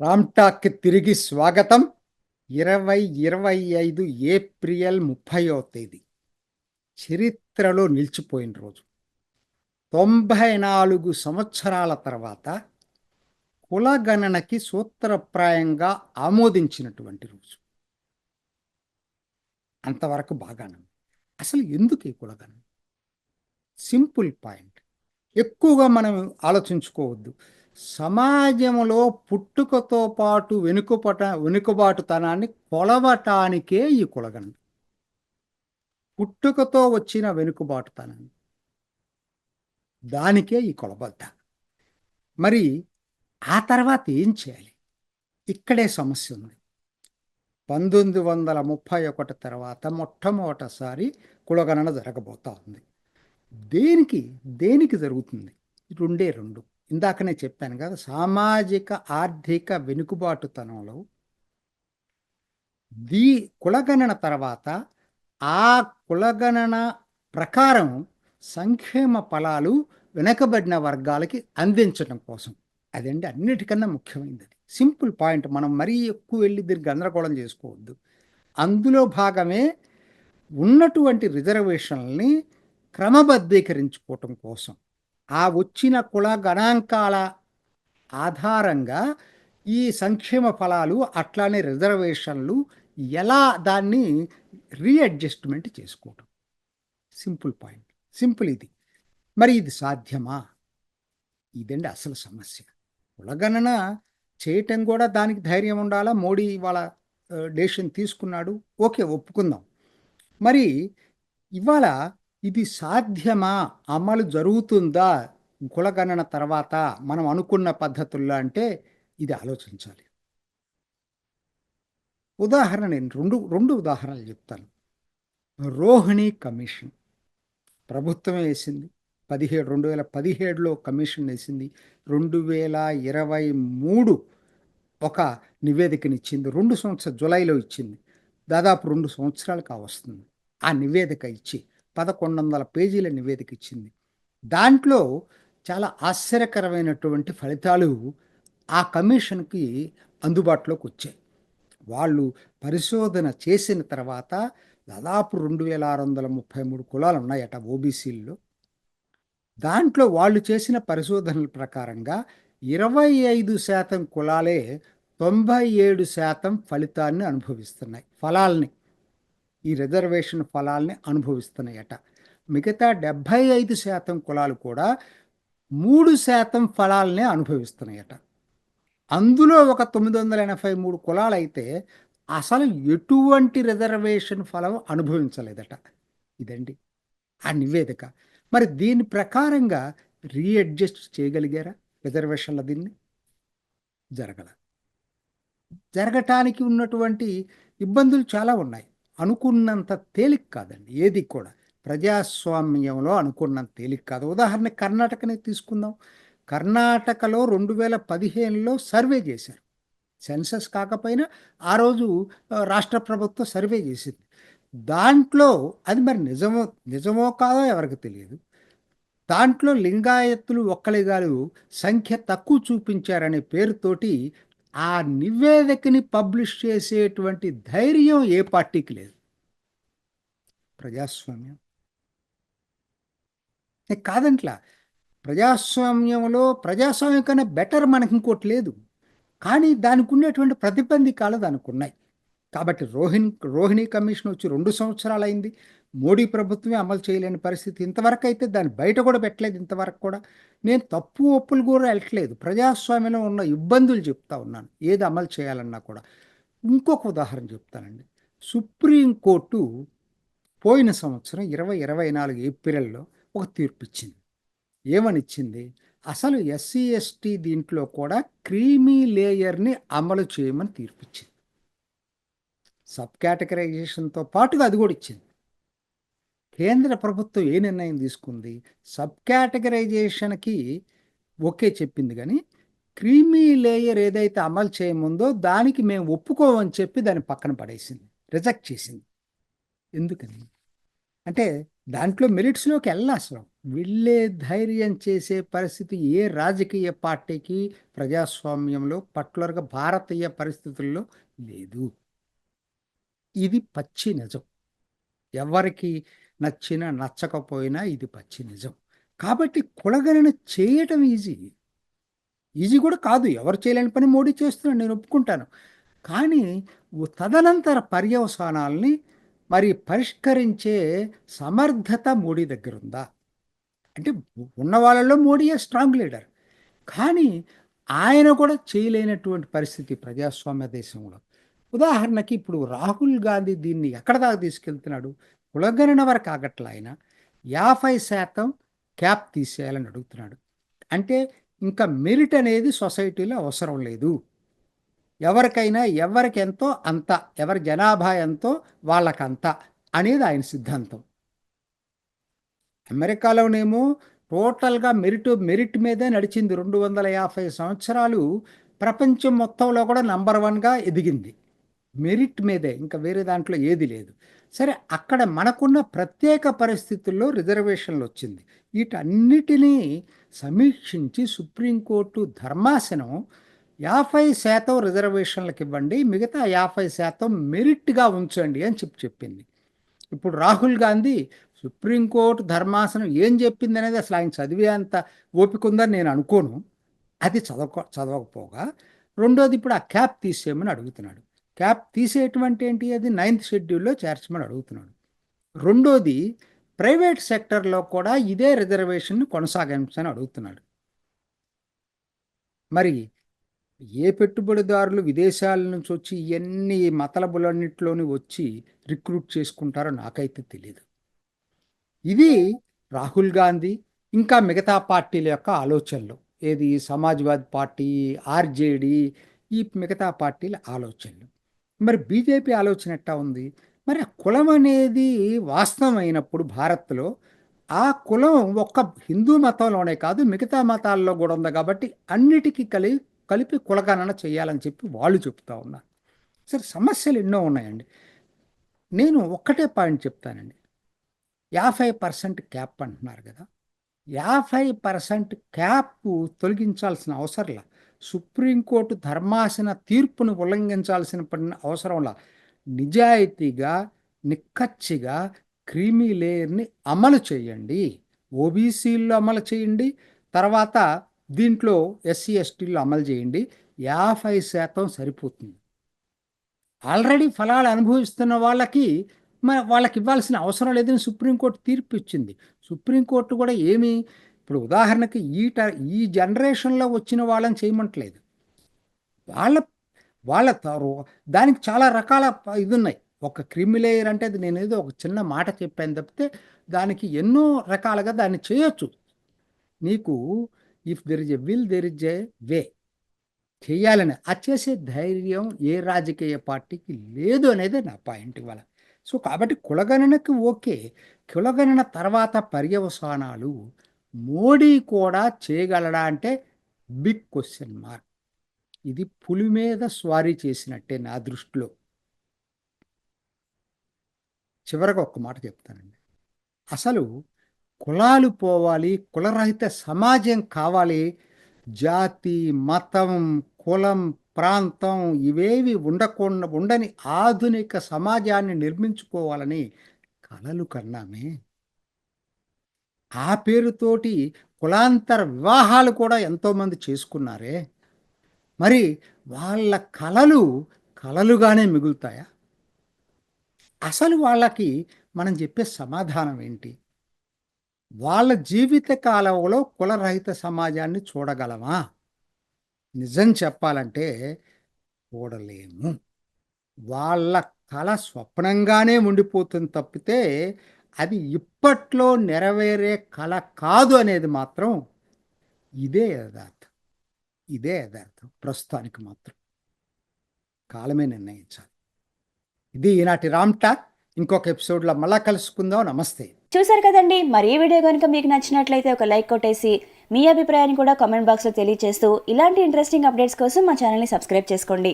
రామ్టాక్కి తిరిగి స్వాగతం. ఇరవై ఇరవై ఐదు ఏప్రిల్ ముప్పయో తేదీ. చరిత్రలో నిలిచిపోయిన రోజు. తొంభై నాలుగు సంవత్సరాల తర్వాత కులగణనకి సూత్రప్రాయంగా ఆమోదించినటువంటి రోజు. అంతవరకు బాగానం అసలు ఎందుకు ఈ కులగణన? Simple point. ఎక్కువగా మనం ఆలోచించుకోవద్దు. సమాజంలో పుట్టుకతో పాటు వెనుకపట వెనుకబాటుతనాన్ని కొలవటానికే ఈ కులగణన పుట్టుకతో వచ్చిన వెనుకబాటుతనాన్ని. దానికే ఈ కొలబద్ద మరి ఆ తర్వాత ఏం చేయాలి? ఇక్కడే సమస్య ఉంది. పంతొమ్మిది వందల ముప్పై ఒకటి తర్వాత మొట్టమొదటిసారి కులగణన జరగబోతా ఉంది. దేనికి దేనికి జరుగుతుంది? రెండే రెండు. ఇందాకనే చెప్పాను కదా సామాజిక ఆర్థిక వెనుకబాటుతనంలో దీ కులగణన తర్వాత ఆ కులగణన ప్రకారం సంక్షేమ ఫలాలు వెనకబడిన వర్గాలకి అందించడం కోసం. అదండి అన్నిటికన్నా ముఖ్యమైనది. Simple point. మనం మరీ ఎక్కువ వెళ్ళి దీన్ని గందరగోళం చేసుకోవద్దు. అందులో భాగమే ఉన్నటువంటి రిజర్వేషన్లని క్రమబద్ధీకరించుకోవటం కోసం. ఆ వచ్చిన కుల గణాంకాల ఆధారంగా ఈ సంక్షేమ ఫలాలు అట్లానే రిజర్వేషన్లు ఎలా దాన్ని రీఅడ్జస్ట్మెంట్ చేసుకోవటం. Simple point. సింపుల్ ఇది. మరి ఇది సాధ్యమా? ఇదండి అసలు సమస్య. కులగణన చేయటం కూడా దానికి ధైర్యం ఉండాలా? మోడీ ఇవాళ డెసిషన్ తీసుకున్నాడు. ఓకే ఒప్పుకుందాం. మరి ఇవాళ ఇది సాధ్యమా? అమలు జరుగుతుందా? కులగణన తర్వాత మనం అనుకున్న పద్ధతుల్లో అంటే ఇది ఆలోచించాలి. ఉదాహరణ నేను రెండు రెండు ఉదాహరణలు చెప్తాను. రోహిణి కమిషన్. ప్రభుత్వమే వేసింది. పదిహేడు రెండు వేల పదిహేడులో కమిషన్ వేసింది. రెండు వేల ఇరవై మూడు ఒక నివేదికనిచ్చింది. రెండు సంవత్సరాలు జులైలో ఇచ్చింది. దాదాపు రెండు సంవత్సరాలు కావస్తుంది ఆ నివేదిక ఇచ్చి పదకొండు వందల పేజీల నివేదిక ఇచ్చింది. దాంట్లో చాలా ఆశ్చర్యకరమైనటువంటి ఫలితాలు ఆ కమిషన్కి అందుబాటులోకి వచ్చాయి. వాళ్ళు పరిశోధన చేసిన తర్వాత దాదాపు రెండు వేల ఆరు వందల ముప్పై మూడు కులాలు ఉన్నాయట ఓబీసీల్లో. దాంట్లో వాళ్ళు చేసిన పరిశోధనల ప్రకారంగా ఇరవై ఐదు శాతం కులాలే తొంభై ఏడు శాతం ఫలితాన్ని అనుభవిస్తున్నాయి. ఫలాల్ని ఈ రిజర్వేషన్ ఫలాల్ని అనుభవిస్తున్నాయట. మిగతా డెబ్భై ఐదు శాతం కులాలు కూడా మూడు శాతం ఫలాలనే అనుభవిస్తున్నాయట. అందులో ఒక తొమ్మిది వందల ఎనభై మూడు కులాలైతే అసలు ఎటువంటి రిజర్వేషన్ ఫలం అనుభవించలేదట. ఇదండి ఆ నివేదిక. మరి దీని ప్రకారంగా రీఅడ్జస్ట్ చేయగలిగారా రిజర్వేషన్ల దీన్ని? జరగల. జరగటానికి ఉన్నటువంటి ఇబ్బందులు చాలా ఉన్నాయి. అనుకున్నంత తేలిక కాదండి. ఏది కూడా. ప్రజాస్వామ్యంలో అనుకున్నంత తేలిక కాదు. ఉదాహరణ కర్ణాటకనే తీసుకుందాం. కర్ణాటకలో రెండు వేల పదిహేనులో సర్వే చేశారు. సెన్సస్ కాకపోయినా ఆ రోజు రాష్ట్ర ప్రభుత్వం సర్వే చేసింది. దాంట్లో అది మరి నిజమో నిజమో కాదో ఎవరికి తెలియదు. దాంట్లో లింగాయత్తులు ఒక్కలిగాలు సంఖ్య తక్కువ చూపించారనే పేరుతోటి ఆ నివేదికని పబ్లిష్ చేసేటువంటి ధైర్యం ఏ పార్టీకి లేదు. ప్రజాస్వామ్యం. కాదంట్లా ప్రజాస్వామ్యంలో ప్రజాస్వామ్యం కన్నా బెటర్ మనకి ఇంకోటి లేదు. కానీ దానికి ఉండేటువంటి ప్రతిబంధకాలు దానికి ఉన్నాయి. కాబట్టి రోహిణి రోహిణి కమిషన్ వచ్చి రెండు సంవత్సరాలు అయింది మోడీ ప్రభుత్వమే అమలు చేయలేని పరిస్థితి. ఇంతవరకు అయితే దాన్ని బయట కూడా పెట్టలేదు ఇంతవరకు కూడా. నేను తప్పు ఒప్పులు కూడా వెళ్ళట్లేదు. ప్రజాస్వామ్యంలో ఉన్న ఇబ్బందులు చెప్తా ఉన్నాను. ఏది అమలు చేయాలన్నా కూడా. ఇంకొక ఉదాహరణ చెప్తానండి. సుప్రీంకోర్టు పోయిన సంవత్సరం ఇరవై ఇరవై నాలుగు ఏప్రిల్లో ఒక తీర్పు ఇచ్చింది. ఏమని ఇచ్చింది? అసలు ఎస్సీ ఎస్టీ దీంట్లో కూడా క్రీమీ లేయర్ని అమలు చేయమని తీర్పిచ్చింది సబ్ కేటగరైజేషన్తో పాటుగా అది కూడా ఇచ్చింది. కేంద్ర ప్రభుత్వం ఏ నిర్ణయం తీసుకుంది? సబ్ కేటగరైజేషన్కి ఓకే చెప్పింది కానీ క్రీమీ లేయర్ ఏదైతే అమలు చేయముందో దానికి మేము ఒప్పుకోమని చెప్పి దాన్ని పక్కన పడేసింది రిజెక్ట్ చేసింది. ఎందుకని? అంటే దాంట్లో మెరిట్స్లోకి వెళ్ళా అసలు. వెళ్ళే ధైర్యం చేసే పరిస్థితి ఏ రాజకీయ పార్టీకి ప్రజాస్వామ్యంలో పర్టికులర్గా భారతీయ పరిస్థితుల్లో లేదు. ఇది పచ్చి నిజం. ఎవరికి నచ్చినా నచ్చకపోయినా ఇది పచ్చి నిజం. కాబట్టి కులగణన చేయటం ఈజీ. ఈజీ కూడా కాదు. ఎవరు చేయలేని పని మోడీ చేస్తున్నాడు. నేను ఒప్పుకుంటాను. కానీ తదనంతర పర్యవసానాల్ని మరి పరిష్కరించే సమర్థత మోడీ దగ్గర ఉందా? అంటే ఉన్న వాళ్ళలో మోడీయే స్ట్రాంగ్ లీడర్? కానీ ఆయన కూడా చేయలేనటువంటి పరిస్థితి ప్రజాస్వామ్య దేశంలో. ఉదాహరణకి ఇప్పుడు రాహుల్ గాంధీ దీన్ని ఎక్కడ దాకా తీసుకెళ్తున్నాడు? కులగణన వరకు ఆగట్ల ఆయన. యాభై శాతం క్యాప్ తీసేయాలని అడుగుతున్నాడు. అంటే ఇంకా మెరిట్ అనేది సొసైటీలో అవసరం లేదు. ఎవరికైనా ఎవరికి ఎంతో అంత ఎవరి జనాభా ఎంతో వాళ్ళకంత అనేది ఆయన సిద్ధాంతం. అమెరికాలోనేమో టోటల్గా మెరిట్ మెరిట్ మీదే నడిచింది రెండు వందల యాభై సంవత్సరాలు. ప్రపంచం మొత్తంలో కూడా నంబర్ వన్గా ఎదిగింది. మెరిట్ మీదే ఇంకా వేరే దాంట్లో ఏది లేదు. సరే అక్కడ మనకున్న ప్రత్యేక పరిస్థితుల్లో రిజర్వేషన్లు వచ్చింది. వీటన్నిటినీ సమీక్షించి సుప్రీంకోర్టు ధర్మాసనం యాభై శాతం రిజర్వేషన్లకు ఇవ్వండి మిగతా యాభై శాతం మెరిట్గా ఉంచండి అని చెప్పి చెప్పింది. ఇప్పుడు రాహుల్ గాంధీ సుప్రీంకోర్టు ధర్మాసనం ఏం చెప్పింది అనేది అసలు ఆయన చదివే అంత ఓపిక ఉందని నేను అనుకోను. అది చదవక చదవకపోగా. రెండోది ఇప్పుడు ఆ క్యాప్ తీసేయమని అడుగుతున్నాడు. క్యాప్ తీసేటువంటి ఏంటి అది నైన్త్ షెడ్యూల్లో చేర్చమని అడుగుతున్నాడు. రెండోది ప్రైవేట్ సెక్టర్లో కూడా ఇదే రిజర్వేషన్ను కొనసాగించని అడుగుతున్నాడు. మరి ఏ పెట్టుబడిదారులు విదేశాల నుంచి వచ్చి ఎన్ని మతలబులన్నింటిలోని వచ్చి రిక్రూట్ చేసుకుంటారో నాకైతే తెలియదు ఇది రాహుల్ గాంధీ ఇంకా మిగతా పార్టీల యొక్క ఆలోచనలు. ఏది? సమాజ్వాదీ పార్టీ ఆర్జేడి ఈ మిగతా పార్టీల ఆలోచనలు. మరి బీజేపీ ఆలోచన ఎట్టా ఉంది? మరి ఆ కులం అనేది వాస్తవమైనప్పుడు భారత్లో ఆ కులం ఒక్క హిందూ మతంలోనే కాదు మిగతా మతాల్లో కూడా ఉంది కాబట్టి అన్నిటికీ కలి కలిపి కులగణన చేయాలని చెప్పి వాళ్ళు చెప్తా ఉన్నారు. సరే సమస్యలు ఎన్నో ఉన్నాయండి. నేను ఒక్కటే పాయింట్ చెప్తానండి. యాభై పర్సెంట్ క్యాప్ అంటున్నారు కదా. యాభై పర్సెంట్ క్యాప్ తొలగించాల్సిన అవసరంలా సుప్రీంకోర్టు ధర్మాసన తీర్పును ఉల్లంఘించాల్సిన పడిన అవసరంలా నిజాయితీగా నిక్కచ్చిగా క్రీమీ లేయర్ని అమలు చేయండి. ఓబీసీల్లో అమలు చేయండి. తర్వాత దీంట్లో ఎస్సీ ఎస్టీల్లో అమలు చేయండి. యాభై శాతం సరిపోతుంది. ఆల్రెడీ ఫలాలు అనుభవిస్తున్న వాళ్ళకి వాళ్ళకి ఇవ్వాల్సిన అవసరం లేదని సుప్రీంకోర్టు తీర్పు ఇచ్చింది సుప్రీంకోర్టు కూడా ఏమి ఇప్పుడు ఉదాహరణకి ఈ ట ఈ జనరేషన్లో వచ్చిన వాళ్ళని చేయమంటలేదు. వాళ్ళ వాళ్ళ తారు- దానికి చాలా రకాల ఇది ఉన్నాయి ఒక క్రిమిలేయర్ అంటే అది నేను ఏదో ఒక చిన్న మాట చెప్పాను తప్పితే దానికి ఎన్నో రకాలుగా దాన్ని చేయొచ్చు. నీకు if there is a will there is a way చేయాలని ఆ చేసే ధైర్యం ఏ రాజకీయ పార్టీకి లేదు అనేది నా పాయింట్ ఇవాళ సో కాబట్టి కులగణనకి ఓకే. కులగణన తర్వాత పర్యవసానాలు మోడీ కూడా చేయగలడా అంటే బిగ్ క్వశ్చన్ మార్క్. ఇది పులి మీద స్వారీ చేసినట్టే నా దృష్టిలో. చివరగా ఒక్క మాట చెప్తానండి. అసలు కులాలు పోవాలి కులరహిత సమాజం కావాలి జాతి మతం కులం ప్రాంతం ఇవేవి ఉండకుండా ఉండని ఆధునిక సమాజాన్ని నిర్మించుకోవాలని కలలు కన్నామే. ఆ పేరుతోటి కులాంతర వివాహాలు కూడా ఎంతోమంది చేసుకున్నారే. మరి వాళ్ళ కళలు కళలుగానే మిగులుతాయా? అసలు వాళ్ళకి మనం చెప్పే సమాధానం ఏంటి? వాళ్ళ జీవిత కాలంలో కులరహిత సమాజాన్ని చూడగలమా? నిజం చెప్పాలంటే చూడలేము. వాళ్ళ కళ స్వప్నంగానే ఉండిపోతుంది తప్పితే అది ఇప్పట్లో నెరవేరే కళ కాదు అనేది మాత్రం ఇదే యథార్థం ఇదే యథార్థం ప్రస్తుతానికి మాత్రం. కాలమే నిర్ణయించాలి. ఇది ఈనాటి రామ్టా ఇంకొక ఎపిసోడ్లో మళ్ళా కలుసుకుందాం. నమస్తే. చూసారు కదండి. మరి ఈ వీడియో కనుక మీకు నచ్చినట్లయితే ఒక లైక్ కొట్టేసి మీ అభిప్రాయాన్ని కూడా కామెంట్ బాక్స్లో తెలియజేస్తూ ఇలాంటి ఇంట్రెస్టింగ్ అప్డేట్స్ కోసం మా ఛానల్ని సబ్స్క్రైబ్ చేసుకోండి.